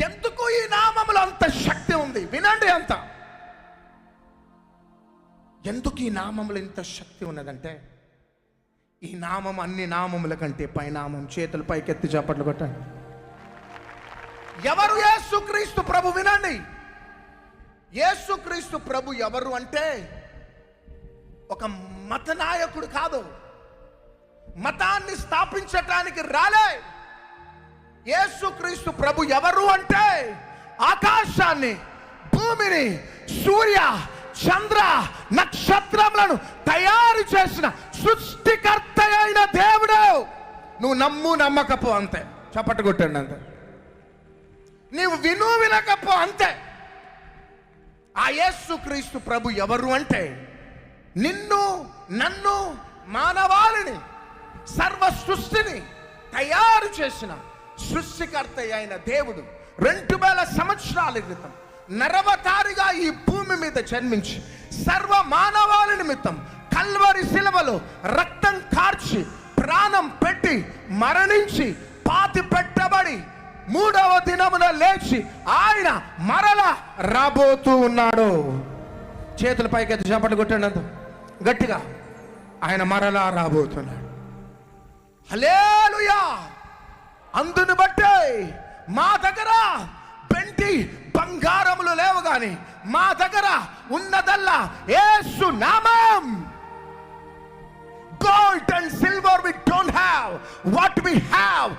ఎందుకు ఈ నామంలో అంత శక్తి ఉంది? వినండి అంత. ఎందుకు ఈ నామంలో ఇంత శక్తి ఉన్నదంటే ఈ నామం అన్ని నామముల కంటే పైనామం చేతులు పైకెత్తి చేపట్లు కొట్టండి. ఎవరు యేసుక్రీస్తు ప్రభు? వినండి. యేసుక్రీస్తు ప్రభు ఎవరు అంటే ఒక మత నాయకుడు కాదు. మతాన్ని స్థాపించటానికి రాలే. యేసుక్రీస్తు ప్రభు ఎవరు అంటే ఆకాశాన్ని భూమిని సూర్య చంద్ర నక్షత్రములను తయారు చేసిన సృష్టికర్త అయిన దేవుడు. నువ్వు నమ్ము నమ్మకపో అంతే. చప్పట్టు కొట్టండి అంతే. నీవు విను వినకపో అంతే. ఆ యేసుక్రీస్తు ప్రభు ఎవరు అంటే నిన్ను నన్ను మానవాళిని సర్వ సృష్టిని తయారు చేసిన సృష్టికర్త అయిన దేవుడు రెండు వేల సంవత్సరాల క్రితం నరవతారిగా ఈ భూమి మీద జన్మించి సర్వ మానవాళి నిమిత్తం కల్వరి శిలవలో రక్తం కార్చి ప్రాణం పెట్టి మరణించి పాతి పెట్టబడి మూడవ దినమున లేచి ఆయన మరల రాబోతూ ఉన్నాడు. చేతుల పైకి చేపట్లు కొట్టినంత గట్టిగా ఆయన మరలా రాబోతున్నాడు. హలేలుయా మా దగ్గర పెంటి బంగారములు లేవు గాని మా దగ్గర ఉన్నదల్లా ఏసు నామం. Gold and silver we don't have what we have